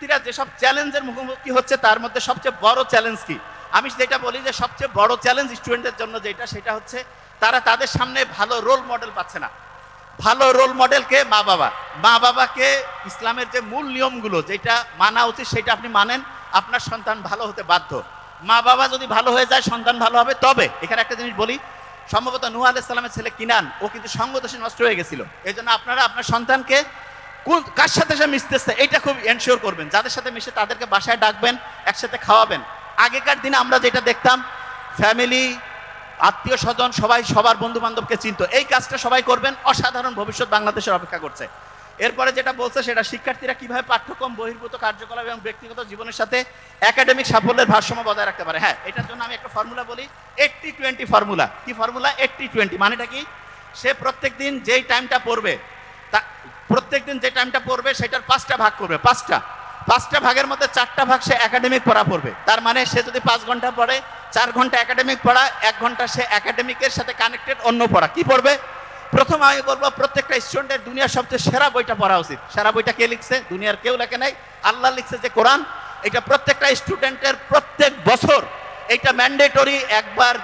শিক্ষার্থীরা যেসব চ্যালেঞ্জের মুখোমুখি হচ্ছে, তার মধ্যে সবচেয়ে বড় চ্যালেঞ্জ কি? আমি যেটা বলি যে সবচেয়ে বড় চ্যালেঞ্জ স্টুডেন্টদের জন্য যেটা, সেটা হচ্ছে তারা তাদের সামনে ভালো রোল মডেল পাচ্ছে না। ভালো রোল মডেলকে মা বাবা। মা বাবাকে ইসলামের যে মূল নিয়মগুলো, যেটা মানা উচিত, সেটা আপনি মানেন, আপনার সন্তান ভালো হতে বাধ্য। মা বাবা যদি ভালো হয়ে যায়, সন্তান ভালো হবে, তবে এখানে একটা জিনিস বলি, সম্ভবত নুহ আলাইসাল্লামের ছেলে কিনান, ও কিন্তু সঙ্গদোষে নষ্ট হয়ে গেছিল। এই জন্য আপনারা আপনার সন্তানকে কোন কার সাথে সে মিশতেছে, এটা খুব এনশিওর করবেন। যাদের সাথে মিশে তাদেরকে বাসায় ডাকবেন, একসাথে খাওয়াবেন। আগেকার দিনে আমরা যেটা দেখতাম ফ্যামিলি আত্মীয় স্বজন সবাই সবার বন্ধু বান্ধবকে চিনত। এই কাজটা সবাই করবেন, অসাধারণ ভবিষ্যৎ বাংলাদেশের অপেক্ষা করছে। এরপরে যেটা বলছে সেটা শিক্ষার্থীরা কীভাবে পাঠ্যক্রম বহির্ভূত কার্যকলাপ এবং ব্যক্তিগত জীবনের সাথে একাডেমিক সাফল্যের ভারসাম্য বজায় রাখতে পারে। হ্যাঁ এটার জন্য আমি একটা ফর্মুলা বলি। এইটটি টোয়েন্টি ফর্মুলা কি ফর্মুলা এইটটি টোয়েন্টি মানেটা কি? সে প্রত্যেক দিন যেই টাইমটা পড়বে, তা প্রত্যেক দিন যে টাইমটা পড়বে, সেটার পাঁচটা ভাগ করবে, পাঁচটা। পাঁচটা ভাগের মধ্যে চারটা ভাগ সে একাডেমিক পড়া পড়বে। তার মানে সে যদি পাঁচ ঘণ্টা পড়ে, চার ঘণ্টা একাডেমিক পড়া, এক ঘণ্টা সে একাডেমিকের সাথে কানেক্টেড অন্য পড়া। কি পড়বে? প্রথম আমি বলব, প্রত্যেকটা স্টুডেন্টের দুনিয়ার সবচেয়ে সেরা বইটা পড়া উচিত। সেরা বইটা কে লিখছে? দুনিয়ার কেউ লেখে নাই। আল্লাহ লিখছে যে কোরআন। এটা প্রত্যেকটা স্টুডেন্টের প্রত্যেক বছর। এটা ম্যান্ডেটরি একবার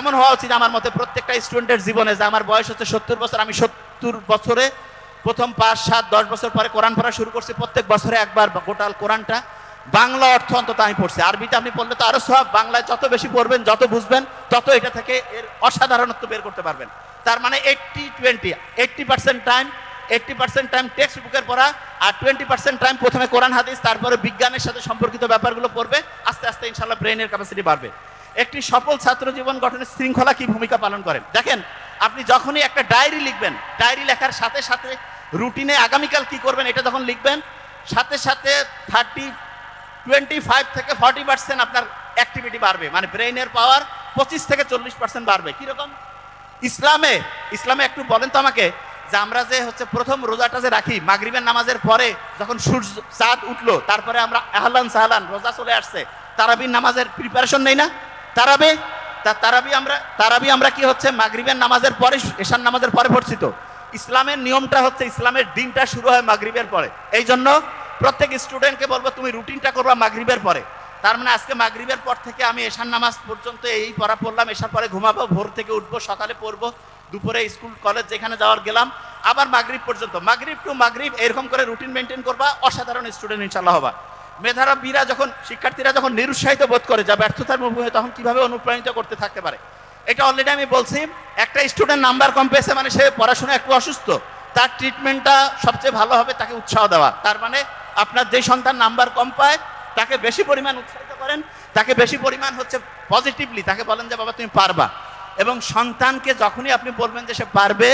এমন হওয়া উচিত আমার মতে প্রত্যেকটা স্টুডেন্টের জীবনে যে আমার বয়স হচ্ছে সত্তর বছর, আমি সত্তর বছরে প্রথম পাঁচ, সাত, দশ বছর পরে কোরআন পড়া শুরু করছি, প্রত্যেক বছরে একবার গোটাল কোরআনটা। বাংলা অর্থ অন্তত আমি পড়ছি। আরবিতে আপনি পড়লে তো আরও সব বাংলায় যত বেশি পড়বেন, যত বুঝবেন, তত এটা থেকে এর অসাধারণত্ব বের করতে পারবেন। তার মানে eighty twenty eighty percent time eighty percent time text বুকের পড়া আর টোয়েন্টি পার্সেন্ট টাইম প্রথমে কোরআন, হাদিস, তারপরে বিজ্ঞানের সাথে সম্পর্কিত ব্যাপারগুলো পড়বে। আস্তে আস্তে ইনশাল্লাহ ব্রেনের ক্যাপাসিটি বাড়বে। একটি সফল ছাত্র জীবন গঠনের শৃঙ্খলা কি ভূমিকা পালন করেন দেখেন, আপনি যখনই একটা ডায়েরি লিখবেন ডায়েরি লেখার সাথে সাথে রুটিনে আগামীকাল কি করবেন এটা যখন লিখবেন, সাথে সাথে থার্টি টোয়েন্টি ফাইভ থেকে ফর্টি পার্সেন্ট আপনার অ্যাক্টিভিটি বাড়বে। মানে ব্রেইনের পাওয়ার পঁচিশ থেকে চল্লিশ পার্সেন্ট বাড়বে। কীরকম? ইসলামে ইসলামে একটু বলেন তো আমাকে, যে আমরা যে হচ্ছে প্রথম রোজাটা যে রাখি, মাগরিবের নামাজের পরে যখন সূর্য, চাঁদ উঠল, তারপরে আমরা আহলান সাহলান রোজা চলে আসছে, তারাবির নামাজের প্রিপারেশন নেই না? তারাবে? তা তারাবি আমরা তারাবি আমরা কি হচ্ছে, মাগরিবের নামাজের পরে এশান নামাজের পরে পড়ছি তো। ইসলামের নিয়মটা হচ্ছে ইসলামের দিনটা শুরু হয় মাগরিবের পরে। এই জন্য প্রত্যেক স্টুডেন্টকে বলব, তুমি রুটিনটা করবা মাগরিবের পরে। তার মানে আজকে মাগরিবের পর থেকে আমি এশান নামাজ পর্যন্ত এই পড়া পড়লাম, এশার পরে ঘুমাবো, ভোর থেকে উঠবো, সকালে পড়ব, দুপুরে স্কুল কলেজ যেখানে যাওয়ার গেলাম, আবার মাগরিব পর্যন্ত। মাগরিব টু মাগরিব এরকম করে রুটিন মেনটেন করবা, অসাধারণ স্টুডেন্ট ইনশাল্লাহ হবা। মেধারা, বীরা যখন, শিক্ষার্থীরা যখন নিরুৎসাহিত বোধ করে, যা ব্যর্থতার মুখে তখন কীভাবে অনুপ্রাণিত করতে থাকতে পারে? এটা অলরেডি আমি বলছি, একটা স্টুডেন্ট নাম্বার কম পেয়েছে মানে সে পড়াশোনা একটু অসুস্থ, তার ট্রিটমেন্টটা সবচেয়ে ভালো হবে তাকে উৎসাহ দেওয়া। তার মানে আপনার যেই সন্তান নাম্বার কম পায়, তাকে বেশি পরিমাণ উৎসাহিত করেন, তাকে বেশি পরিমাণ হচ্ছে পজিটিভলি তাকে বলেন যে, বাবা, তুমি পারবা। এবং সন্তানকে যখনই আপনি বলবেন যে সে পারবে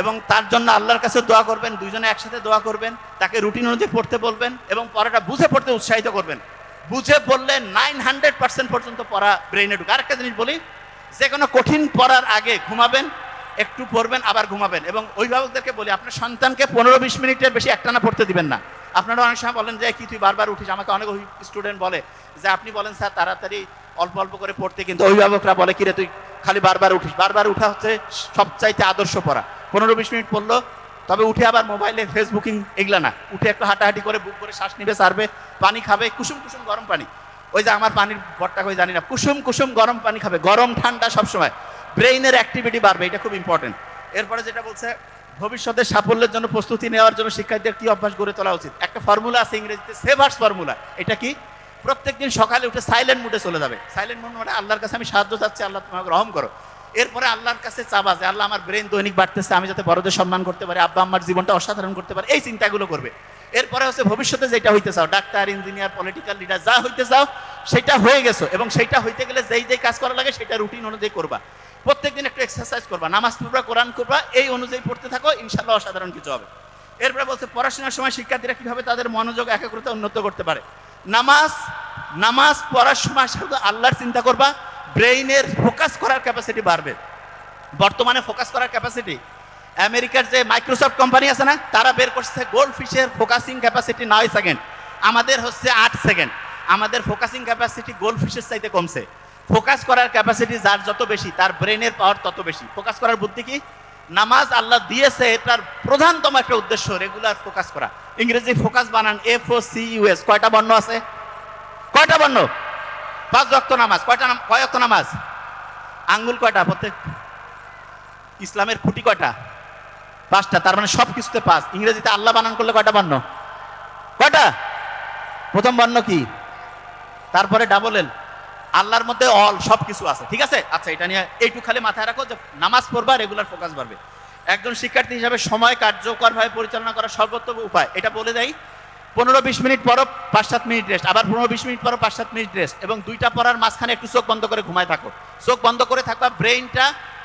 এবং তার জন্য আল্লাহর কাছে দোয়া করবেন দুইজনে একসাথে দোয়া করবেন, তাকে রুটিন অনুযায়ী পড়তে বলবেন এবং পড়াটা বুঝে পড়তে উৎসাহিত করবেন। বুঝে পড়লে নাইন হান্ড্রেড পার্সেন্ট পর্যন্ত পড়া ব্রেইনে ঢুকে। আরেকটা জিনিস বলি যে কোনো কঠিন পড়ার আগে ঘুমাবেন, একটু পড়বেন, আবার ঘুমাবেন। এবং অভিভাবকদেরকে বলি, আপনার সন্তানকে পনেরো বিশ মিনিটের বেশি একটানা পড়তে দিবেন না। আপনারা অনেক সময় বলেন যে, কি তুই বারবার উঠিস? আমাকে অনেক স্টুডেন্ট বলে যে, আপনি বলেন, স্যার, তাড়াতাড়ি অল্প অল্প করে পড়তে কিন্তু অভিভাবকরা বলে কিরে তুই খালি বারবার উঠিস? বারবার উঠা হচ্ছে সবচাইতে আদর্শ পড়া। পনেরো বিশ মিনিট পড়ল, তবে উঠে আবার মোবাইলে ফেসবুকিং এগুলা না। উঠে একটু হাঁটাহাঁটি করে বুক করে শ্বাস নিবে, সারবে, পানি খাবে, কুসুম কুসুম গরম পানি। ওই যে আমার পানির বটটা কই জানি না। কুসুম কুসুম গরম পানি খাবে, গরম ঠান্ডা সবসময়। ব্রেইনের অ্যাক্টিভিটি বাড়বে, এটা খুব ইম্পর্টেন্ট এরপরে যেটা বলছে, ভবিষ্যতে সাফল্যের জন্য প্রস্তুতি নেওয়ার জন্য শিক্ষার্থীদের কি অভ্যাস গড়ে তোলা উচিত? একটা ফর্মুলা আছে ইংরেজিতে সেভার্স ফর্মুলা এটা কি? প্রত্যেকদিন সকালে উঠে সাইলেন্ট মুডে চলে যাবে। সাইলেন্ট মুড মানে আল্লাহর কাছে আমি সাহায্য চাচ্ছি, আল্লাহ তোমাকে রহম করো। এরপরে আল্লাহর কাছে চাবা যে, আল্লাহ, আমার ব্রেন দৈনিক বাড়তেছে, আমি যাতে বড়দের সম্মান করতে পারি আব্বা আমার জীবনটা অসাধারণ করতে পারি, এই চিন্তাগুলো করবে। এরপরে হচ্ছে ভবিষ্যতে যেটা হইতে চাও, ডাক্তার, ইঞ্জিনিয়ার পলিটিক্যাল লিডার যা হইতে চাও, সেটা হয়ে গেছো। এবং সেটা হইতে গেলে যেই যেই কাজ করা লাগে, সেটা রুটিন অনুযায়ী করবা। প্রত্যেকদিন একটু এক্সারসাইজ করবা, নামাজ পড়বা, কোরআন করবা, এই অনুযায়ী পড়তে থাকো ইনশাল্লাহ অসাধারণ কিছু হবে। এরপরে বলছে, পড়াশোনার সময় শিক্ষার্থীরা কীভাবে তাদের মনোযোগ, একাগ্রতা উন্নত করতে পারে? নামাজ নামাজ পড়ার সময় শুধু আল্লাহর চিন্তা করবা ব্রেইনের ফোকাস করার ক্যাপাসিটি বাড়বে। বর্তমানে ফোকাস করার ক্যাপাসিটি আমেরিকার যে মাইক্রোসফট কোম্পানি আছে না, তারা বের করছে গোল্ড ফিশের ফোকাসিং ক্যাপাসিটি নয় সেকেন্ড আমাদের হচ্ছে আট সেকেন্ড আমাদের ফোকাসিং ক্যাপাসিটি গোল্ড ফিশের চাইতে কমছে। ফোকাস করার ক্যাপাসিটি যার যত বেশি, তার ব্রেনের পাওয়ার তত বেশি। ফোকাস করার বুদ্ধি কি? নামাজ আল্লাহ দিয়েছে, এটার প্রধানতম একটা উদ্দেশ্য রেগুলার ফোকাস করা। ইংরেজি ফোকাস বানান এফ ও সি ইউএস কয়টা বর্ণ আছে? কয়টা বর্ণ? পাঁচ রক্ত নামাজ। কয়টা কয় রক্ত নামাজ? আঙ্গুল কয়টা? প্রত্যেক ইসলামের খুঁটি কয়টা? পাঁচটা, তার মানে সব কিছুতে পাঁচ। ইংরেজিতে আল্লাহ বানান করলে কয়টা বর্ণ? কয়টা? প্রথম বর্ণ কি? তারপরে ডাবল এল আল্লাহর মধ্যে অল সব কিছু আছে, ঠিক আছে? আচ্ছা এটা নিয়ে এইটু খালি মাথায় রাখো যে নামাজ পড়বা রেগুলার ফোকাস বাড়বে। একজন শিক্ষার্থী হিসাবে সময় কার্যকরভাবে পরিচালনা করার সর্বোত্তম উপায়, এটা বলে দেয় পনেরো বিশ মিনিট পরও পাঁচ সাত মিনিট রেস্ট আবার পনেরো বিশ মিনিট পরও পাঁচ সাত মিনিট রেস্ট এবং দুইটা পড়ার মাঝখানে একটু চোখ বন্ধ করে ঘুমায় থাকো। চোখ বন্ধ করে থাকবা ব্রেইনটা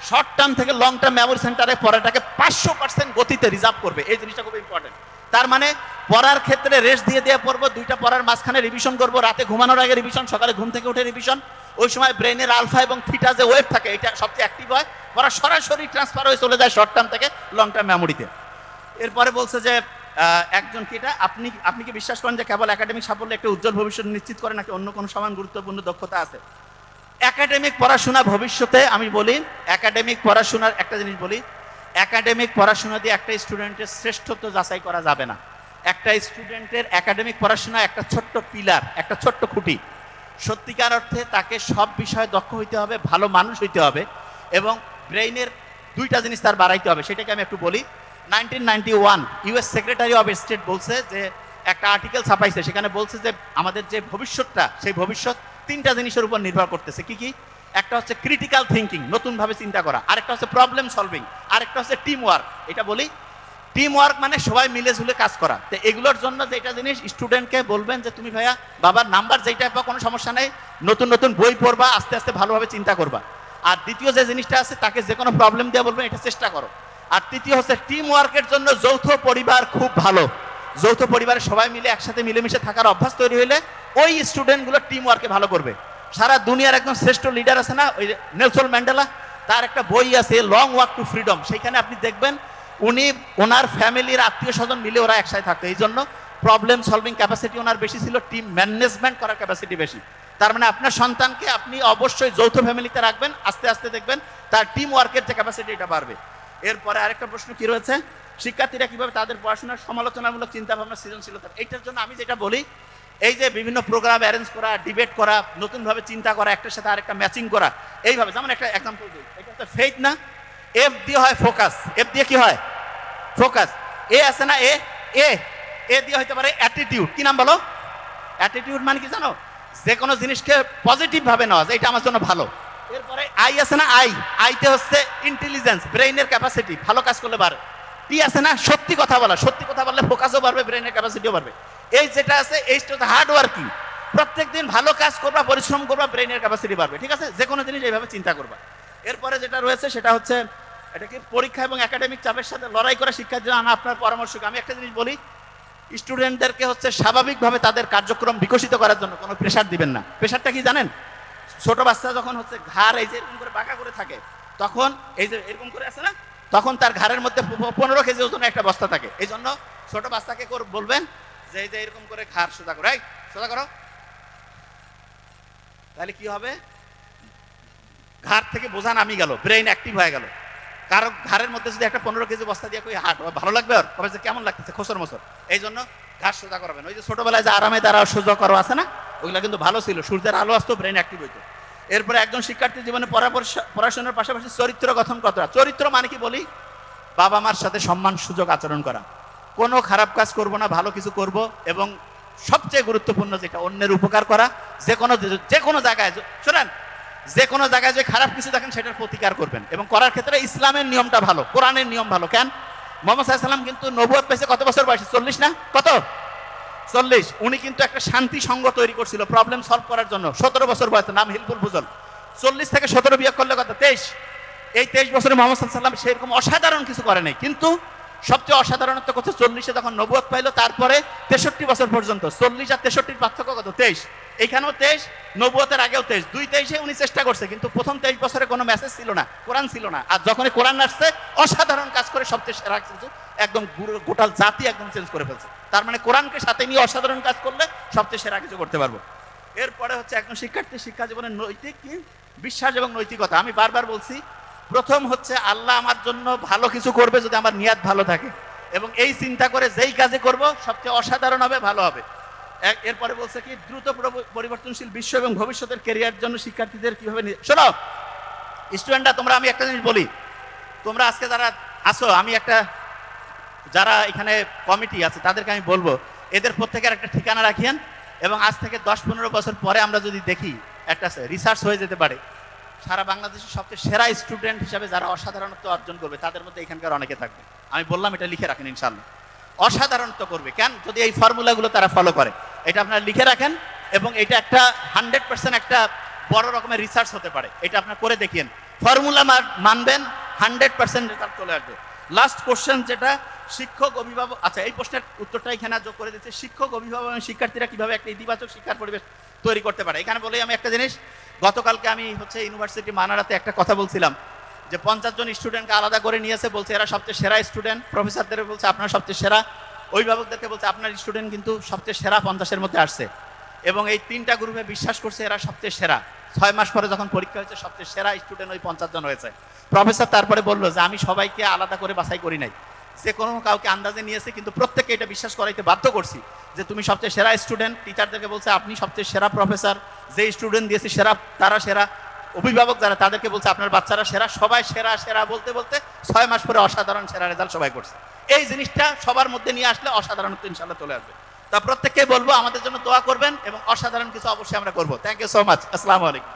শর্ট টার্ম থেকে লং টার্ম মেমোরি সেন্টারে পড়াটাকে পাঁচশো পার্সেন্ট গতিতে রিজার্ভ করবে। এই জিনিসটা খুব ইম্পর্টেন্ট তার মানে পড়ার ক্ষেত্রে রেস্ট দিয়ে দিয়ে পড়ব, দুইটা পড়ার মাঝখানে রিভিশন করব, রাতে ঘুমানোর আগে রিভিশন সকালে ঘুম থেকে উঠে রিভিশন ওই সময় ব্রেনের আলফা এবং থিটা যে ওয়েভ থাকে, এটা সবচেয়ে অ্যাক্টিভ হয়। পড়া সরাসরি ট্রান্সফার হয়ে চলে যায় শর্ট টার্ম থেকে লং টার্ম মেমোরিতে এরপরে বলছে যে একজন কি এটা? আপনি আপনি কি বিশ্বাস করেন যে কেবল একাডেমিক সাফল্য একটা উজ্জ্বল ভবিষ্যৎ নিশ্চিত করে, নাকি অন্য কোনো সমান গুরুত্বপূর্ণ দক্ষতা আছে? একাডেমিক পড়াশোনা ভবিষ্যতে আমি বলি একাডেমিক পড়াশোনার একটা জিনিস বলি একাডেমিক পড়াশোনা দিয়ে একটা স্টুডেন্টের শ্রেষ্ঠত্ব যাচাই করা যাবে না। একটা স্টুডেন্টের একাডেমিক পড়াশোনা একটা ছোট্ট পিলার একটা ছোট্ট খুঁটি। সত্যিকার অর্থে তাকে সব বিষয়ে দক্ষ হইতে হবে, ভালো মানুষ হইতে হবে, এবং ব্রেইনের দুইটা জিনিস তার বাড়াইতে হবে, সেটাকে আমি একটু বলি nineteen ninety one US secretary of state বলছে যে, একটা আর্টিকেল ছাপাইছে, সেখানে বলছে যে, আমাদের যে ভবিষ্যৎটা, সেই ভবিষ্যৎ তিনটা জিনিসের উপর নির্ভর করতেছে। কি কি? একটা হচ্ছে ক্রিটিক্যাল থিঙ্কিং নতুনভাবে চিন্তা করা। আরেকটা হচ্ছে প্রবলেম সলভিং আরেকটা হচ্ছে টিম ওয়ার্ক এটা বলি টিম ওয়ার্ক মানে সবাই মিলে ঝুলে কাজ করা। তো এগুলোর জন্য যেটা জিনিস স্টুডেন্টকে বলবেন যে, তুমি ভাইয়া, বাবার নাম্বার যেটা বা কোনো সমস্যা নেই। নতুন নতুন বই পড়বা, আস্তে আস্তে ভালোভাবে চিন্তা করবা। আর দ্বিতীয় যে জিনিসটা আছে, তাকে যে কোনো প্রবলেম দিয়ে বলবেন, এটা চেষ্টা করো। আর তৃতীয় হচ্ছে টিম ওয়ার্কের জন্য যৌথ পরিবার খুব ভালো। যৌথ পরিবারে সবাই মিলে একসাথে মিলেমিশে থাকার অভ্যাস তৈরি হলে ওই স্টুডেন্টগুলো টিম ওয়ার্কে ভালো করবে। সারা দুনিয়ার একদম শ্রেষ্ঠ লিডার আছে না, ওই নেলসন ম্যান্ডেলা? তার একটা বই আছে লং ওয়াক টু ফ্রিডম সেখানে আপনি দেখবেন উনি, ওনার ফ্যামিলির আত্মীয় স্বজন মিলে ওরা একসাথে থাকতো। এই জন্য প্রবলেম সলভিং ক্যাপাসিটি ওনার বেশি ছিল টিম ম্যানেজমেন্ট করার ক্যাপাসিটি বেশি। তার মানে আপনার সন্তানকে আপনি অবশ্যই যৌথ ফ্যামিলিতে রাখবেন, আস্তে আস্তে দেখবেন তার টিম ওয়ার্কের যে ক্যাপাসিটি এটা বাড়বে। এরপরে আরেকটা প্রশ্ন কি রয়েছে? শিক্ষার্থীরা কীভাবে তাদের পড়াশোনার সমালোচনামূলক চিন্তা ভাবনা সৃজনশীলতা এইটার জন্য আমি যেটা বলি, এই যে বিভিন্ন প্রোগ্রাম অ্যারেঞ্জ করা ডিবেট করা, নতুনভাবে চিন্তা করা, একটার সাথে আরেকটা ম্যাচিং করা, এইভাবে। যেমন একটা এক্সাম্পল দিই। এটা হচ্ছে ফেইথ না? এফ দিয়ে হয় ফোকাস এফ দিয়ে কি হয়? ফোকাস এ আছে না? এ এ এ দিয়ে হইতে পারে অ্যাটিটিউড কি নাম বলো? অ্যাটিটিউড মানে কি জানো? যে কোনো জিনিসকে পজিটিভ ভাবে নেওয়া যায় এটা আমার জন্য ভালো। এরপরে আই আছে না আই? আইতে হচ্ছে ইন্টেলিজেন্স ব্রেইনের ক্যাপাসিটি ভালো কাজ করলে বাড়ে। টি আছে না সত্যি কথা বলা, সত্যি কথা বললে ফোকাসও বাড়বে ব্রেইনের ক্যাপাসিটিও বাড়বে। এই যেটা আছে এইটা হচ্ছে হার্ড ওয়ার্কিং প্রত্যেক দিন ভালো কাজ করবা, পরিশ্রম করবা ব্রেইনের ক্যাপাসিটি বাড়বে, ঠিক আছে? যে কোনো জিনিস এইভাবে চিন্তা করবা। এরপরে যেটা রয়েছে, সেটা হচ্ছে, এটা কি পরীক্ষা এবং একাডেমিক চাপের সাথে লড়াই করা শিক্ষার জন্য আপনার পরামর্শ কি? আমি একটা জিনিস বলি স্টুডেন্টদেরকে হচ্ছে স্বাভাবিকভাবে তাদের কার্যক্রম বিকশিত করার জন্য কোনো প্রেশার দিবেন না। প্রেশারটা কি জানেন? ছোট বাচ্চা যখন হচ্ছে ঘাড় এই যে এরকম করে বাঁকা করে থাকে, তখন এই যে এরকম করে আছে না, তখন তার ঘাড়ের মধ্যে পনেরো কেজি ওজনের একটা বস্তা থাকে। এই জন্য ছোট বাচ্চাকে বলবেন যে এই যে এরকম করে ঘাড় সোজা করো সোজা করো। তাহলে কি হবে? ঘাড় থেকে বোঝা নামি গেল ব্রেইন অ্যাক্টিভ হয়ে গেল। কারও ঘাড়ের মধ্যে যদি একটা পনেরো কেজি বস্তা দিয়ে হাট, ভালো লাগবে আর যে কেমন লাগতেছে, খোসর মসর। এই জন্য ঘাড় সোজা করাবেন। ওই যে ছোটবেলায় যে আরামে দ্বারা সোজা করো আছে না, ওইগুলো কিন্তু ভালো ছিল। সূর্যের আলো আসতো ব্রেন অ্যাক্টিভ হইতো। এরপরে একজন শিক্ষার্থী জীবনে পড়া- পড়াশোনার পাশাপাশি চরিত্র গঠন কতটা? চরিত্র মানে কি বলি? বাবা মার সাথে সম্মান, সুযোগ আচরণ করা। কোনো খারাপ কাজ করব না, ভালো কিছু করব এবং সবচেয়ে গুরুত্বপূর্ণ যেটা, অন্যের উপকার করা। যে কোনো যে কোনো জায়গায় শোনেন, যে কোনো জায়গায় যে খারাপ কিছু দেখেন, সেটার প্রতিকার করবেন। এবং করার ক্ষেত্রে ইসলামের নিয়মটা ভালো, কোরআনের নিয়ম ভালো। কেন? মোহাম্মদ সাল্লাম কিন্তু নবুয়াদ পেয়েছে কত বছর বয়সে? চল্লিশ না? কত? চল্লিশ, উনি কিন্তু একটা শান্তি সংঘ তৈরি করছিল প্রবলেম সলভ করার জন্য। সতেরো বছর বয়সে নাম হিলফুল বুজল চল্লিশ থেকে সতেরো বিয়োগ করলে কত? তেইশ। এই তেইশ বছরে মোহাম্মদ সাল্লাম সেরকম অসাধারণ কিছু করে নাই। কিন্তু সবচেয়ে অসাধারণত্ব করছে, চল্লিশে যখন নবুয়ত পাইলো, তারপরে তেষট্টি বছর পর্যন্ত। চল্লিশ আর তেষট্টির পার্থক্য কত? তেইশ। এইখানেও তেইশ নবুয়তের আগেও তেইশ। দুই তেইশে উনি চেষ্টা করছে, কিন্তু প্রথম তেইশ বছরে কোনো মেসেজ ছিল না, কোরআন ছিল না। আর যখনই কোরআন আসছে, অসাধারণ কাজ করে সবচেয়ে সেরা কিন্তু একদম গোটাল জাতি একদম চেঞ্জ করে ফেলছে। মানে কোরআনকে সাথে নিয়ে অসাধারণ কাজ করলে সবচেয়ে সেরা কিছু করতে পারব। এরপরে হচ্ছে একজন শিক্ষার্থী, শিক্ষা জীবনের নৈতিক কি? বিশ্বাস এবং নৈতিকতা। আমি বারবার বলছি, প্রথম হচ্ছে আল্লাহ আমার জন্য ভালো কিছু করবে যদি আমার নিয়াত ভালো থাকে। এবং এই চিন্তা করে যেই কাজে করব, সবচেয়ে অসাধারণ হবে, ভালো হবে। এরপরে বলছে কি, দ্রুত পরিবর্তনশীল বিশ্ব এবং ভবিষ্যতের কেরিয়ার জন্য শিক্ষার্থীদের কীভাবে শোনো স্টুডেন্টরা তোমরা আমি একটা জিনিস বলি। তোমরা আজকে যারা আসো আমি একটা যারা এখানে কমিটি আছে, তাদেরকে আমি বলব, এদের প্রত্যেকের একটা ঠিকানা রাখিয়েন এবং আজ থেকে দশ পনেরো বছর পরে আমরা যদি দেখি একটা রিসার্চ হয়ে যেতে পারে, সারা বাংলাদেশের সবচেয়ে সেরা স্টুডেন্ট হিসাবে যারা অসাধারণত্ব অর্জন করবে, তাদের মধ্যে এখানকার অনেকে থাকবে। আমি বললাম, এটা লিখে রাখেন ইনশাল্লাহ অসাধারণত্ব করবে। কেন? যদি এই ফর্মুলাগুলো তারা ফলো করে, এটা আপনারা লিখে রাখেন এবং এটা একটা হান্ড্রেড পার্সেন্ট একটা বড় রকমের রিসার্চ হতে পারে। এটা আপনার করে দেখিয়েন। ফর্মুলা মানবেন হান্ড্রেড পার্সেন্ট রেজাল্ট চলে আসবে। লাস্ট কোশ্চেন যেটা, শিক্ষক, অভিভাবক আচ্ছা এই প্রশ্নের উত্তরটা এখানে যোগ করে দিচ্ছে। শিক্ষক, অভিভাবক এবং শিক্ষার্থীরা কীভাবে একটা ইতিবাচক শিক্ষার পরিবেশ তৈরি করতে পারে? এখানে বলেই আমি একটা জিনিস, গতকালকে আমি হচ্ছে ইউনিভার্সিটি মানারাতে একটা কথা বলছিলাম যে পঞ্চাশ জন স্টুডেন্টকে আলাদা করে নিয়েছে, বলছে এরা সবচেয়ে সেরা স্টুডেন্ট, প্রফেসরদের বলছে আপনার সবচেয়ে সেরা, অভিভাবকদেরকে বলছে আপনার স্টুডেন্ট কিন্তু সবচেয়ে সেরা পঞ্চাশের মধ্যে আসছে। এবং এই তিনটা গ্রুপে বিশ্বাস করছে এরা সবচেয়ে সেরা। ছয় মাস পরে যখন পরীক্ষা হয়েছে, সবচেয়ে সেরা স্টুডেন্ট ওই পঞ্চাশ জন হয়েছে। প্রফেসর তারপরে বলল যে আমি সবাইকে আলাদা করে বাছাই করি নাই। যে কোনো কাউকে আন্দাজে নিয়েছে, কিন্তু প্রত্যেককে এটা বিশ্বাস করাইতে বাধ্য করছি যে তুমি সবচেয়ে সেরা স্টুডেন্ট টিচারদেরকে বলছে, আপনি সবচেয়ে সেরা প্রফেসর যে স্টুডেন্ট দিয়েছে, সেরা, তারা সেরা। অভিভাবক যারা, তাদেরকে বলছে, আপনার বাচ্চারা সেরা। সবাই সেরা সেরা বলতে বলতে ছয় মাস পরে অসাধারণ সেরা রেজাল্ট সবাই করছে। এই জিনিসটা সবার মধ্যে নিয়ে আসলে অসাধারণত্ব ইনশাল্লাহ চলে আসবে। তা প্রত্যেককে বলব, আমাদের জন্য দোয়া করবেন এবং অসাধারণ কিছু অবশ্যই আমরা করব। থ্যাংক ইউ সো মাচ আসসালামু আলাইকুম।